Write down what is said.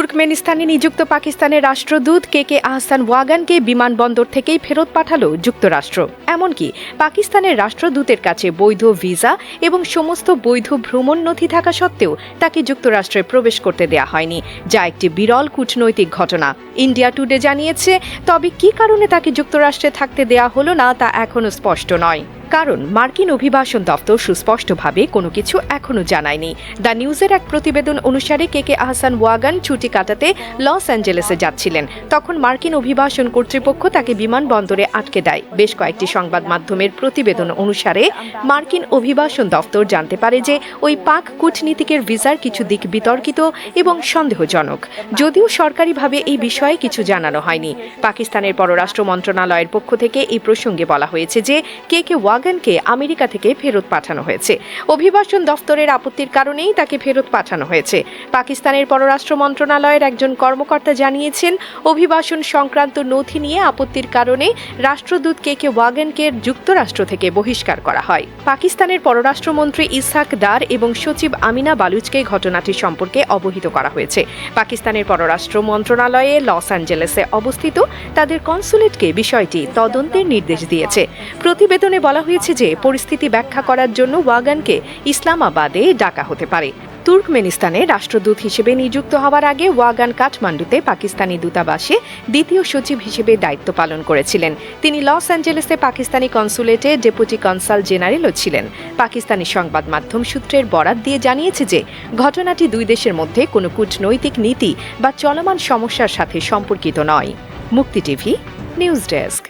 তুর্কমেনিস্তানে নিযুক্ত পাকিস্তানের রাষ্ট্রদূত কে কে আহসান ওয়াগানকে বিমানবন্দর থেকেই ফেরত পাঠালো যুক্তরাষ্ট্র। এমনকি পাকিস্তানের রাষ্ট্রদূতের কাছে বৈধ ভিসা এবং সমস্ত বৈধ ভ্রমণ নথি থাকা সত্ত্বেও তাকে যুক্তরাষ্ট্রে প্রবেশ করতে দেয়া হয়নি, যা একটি বিরল কূটনৈতিক ঘটনা। ইন্ডিয়া টুডে জানিয়েছে, তবে কী কারণে তাকে যুক্তরাষ্ট্রে থাকতে দেয়া হলো না তা এখনও স্পষ্ট নয়। কারণ মার্কিন অভিবাসন দপ্তর সুস্পষ্টভাবে কোনো কিছু এখনও জানায়নি। দ্য নিউজের এক প্রতিবেদন অনুসারে কে কে আহসান ওয়াগান ছুটি কাটাতে লস অ্যাঞ্জেলেসে যাচ্ছিলেন। তখন মার্কিন অভিবাসন কর্তৃপক্ষ তাকে বিমানবন্দরে আটকে দেয়। বেশ কয়েকটি সংবাদ মাধ্যমের প্রতিবেদন অনুসারে মার্কিন অভিবাসন দপ্তর জানতে পারে যে ওই পাক কূটনীতিকের ভিসার কিছু দিক বিতর্কিত এবং সন্দেহজনক। যদিও সরকারিভাবে এই বিষয়ে কিছু জানানো হয়নি। পাকিস্তানের পররাষ্ট্র মন্ত্রণালয়ের পক্ষ থেকে এই প্রসঙ্গে বলা হয়েছে যে কে কে ওয়াগানকে আমেরিকা থেকে ফেরত পাঠানো হয়েছে। অভিবাসন দফতরের আপত্তির কারণেই তাকে ফেরত পাঠানো হয়েছে। পাকিস্তানের পররাষ্ট্র মন্ত্রণালয়ের একজন কর্মকর্তা জানিয়েছেন, অভিবাসন সংক্রান্ত নথি নিয়ে আপত্তির কারণে রাষ্ট্রদূত কে কে ওয়াগানকে যুক্তরাষ্ট্র থেকে বহিষ্কার করা হয়। পাকিস্তানের পররাষ্ট্রমন্ত্রী ইসহাক দার এবং সচিব আমিনা বালুচকে ঘটনাটি সম্পর্কে অবহিত করা হয়েছে। পাকিস্তানের পররাষ্ট্র মন্ত্রণালয়ে লস অ্যাঞ্জেলেসে অবস্থিত তাদের কনসুলেটকে বিষয়টি তদন্তের নির্দেশ দিয়েছে। প্রতিবেদনে বলা হয়েছে যে পরিস্থিতি ব্যাখ্যা করার জন্য ওয়াগানকে ইসলামাবাদে ডাকা হতে পারে। তুর্কমেনিস্তানে রাষ্ট্রদূত হিসেবে নিযুক্ত হওয়ার আগে ওয়াগান কাঠমান্ডুতে পাকিস্তানি দূতাবাসে দ্বিতীয় সচিব হিসেবে দায়িত্ব পালন করেছিলেন। তিনি লস অ্যাঞ্জেলেসে পাকিস্তানি কনসুলেটে ডেপুটি কনসাল জেনারেলও ছিলেন। পাকিস্তানি সংবাদ মাধ্যম সূত্রের বরাত দিয়ে জানিয়েছে যে, ঘটনাটি দুই দেশের মধ্যে কোনো কূটনৈতিক নীতি বা চলমান সমস্যার সাথে সম্পর্কিত নয়। মুক্তি টিভি, নিউজ ডেস্ক।